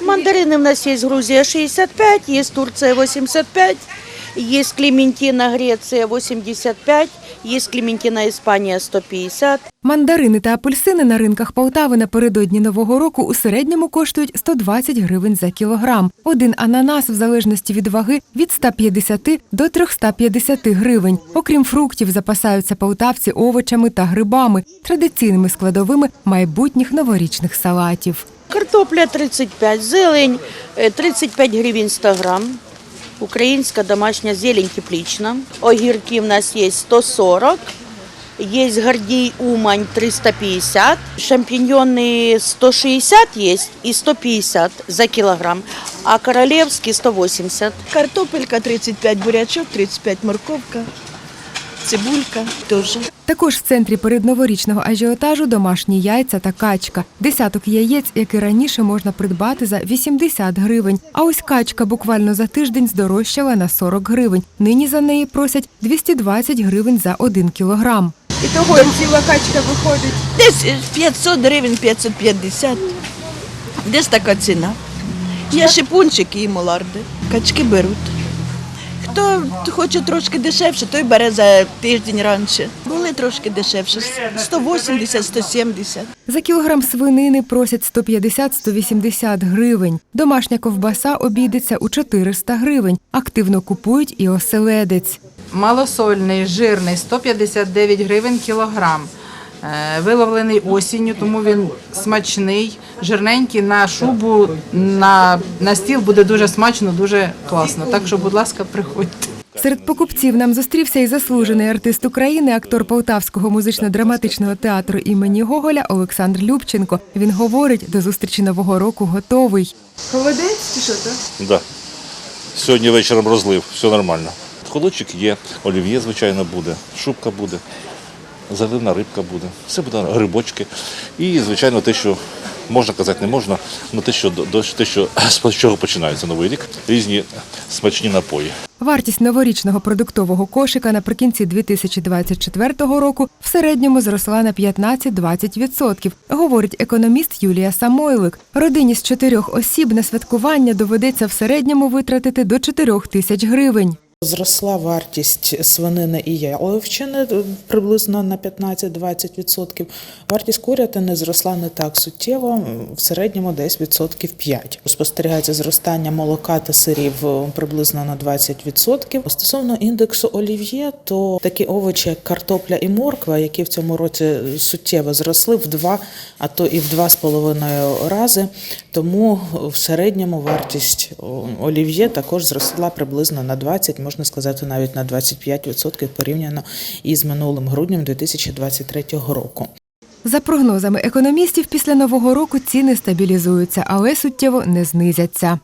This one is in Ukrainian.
Мандарины у нас есть Грузия 65, есть Турция 85, есть Клементина Греция 85, есть Клементина Испания 150. Мандарини та апельсини на ринках Полтави напередодні нового року у середньому коштують 120 гривень за кілограм. Один ананас, в залежності від ваги, від 150 до 350 гривень. Окрім фруктів, запасаються полтавці овочами та грибами, традиційними складовими майбутніх новорічних салатів. Картопля 35, зелень е, 35 гривень 100 грам. Українська домашня зелень теплична. Огірки в нас є 140. Є гордій умань 350, шампіньйони 160 є і 150 за кілограм, а королевські 180. Картопелька 35, бурячок 35, морковка, цибулька теж. Також в центрі передноворічного ажіотажу домашні яйця та качка. Десяток яєць, які раніше можна придбати за 80 гривень. А ось качка буквально за тиждень здорожчала на 40 гривень. Нині за неї просять 220 гривень за 1 кілограм. І того ціла качка виходить. Десь 500 гривень, 550. Десь така ціна. Є шипунчики і моларди. Качки беруть. Хто хоче трошки дешевше, той бере за тиждень раніше. Були трошки дешевше, 180, 170. За кілограм свинини просять 150-180 гривень. Домашня ковбаса обійдеться у 400 гривень. Активно купують і оселедець. Малосольний, жирний 159 гривень кілограм. Е, Виловлений осінню, тому він смачний, жирненький на шубу, на, на стіл буде дуже смачно, дуже класно. Так що, будь ласка, приходьте. Серед покупців нам зустрівся і заслужений артист України, актор Полтавського музично-драматичного театру імені Гоголя Олександр Любченко. Він говорить, до зустрічі нового року готовий. Холодець чи що то? Да. Сьогодні вечором розлив, все нормально. Холодчик є, олів'є, звичайно, буде, шубка буде, заливна рибка буде, все буде грибочки. І, звичайно, те, що можна казати, не можна, але те, що, до- те, що з чого починається новий рік, різні смачні напої. Вартість новорічного продуктового кошика наприкінці 2024 року в середньому зросла на 15-20%, говорить економіст Юлія Самойлик. Родині з чотирьох осіб на святкування доведеться в середньому витратити до 4 тисяч гривень. Зросла вартість свинини і яловичини е, приблизно на 15-20%. Вартість курятини зросла не так суттєво, в середньому десь відсотків 5. Спостерігається зростання молока та сирів е, приблизно на 20%. Стосовно індексу олів'є, то такі овочі, як картопля і морква, які в цьому році суттєво зросли в два, а то і в два з половиною рази. Тому в середньому вартість олів'є також зросла приблизно на 20, можна сказати, навіть на 25% порівняно із минулим груднем 2023 року. За прогнозами економістів, після нового року ціни стабілізуються, але суттєво не знизяться.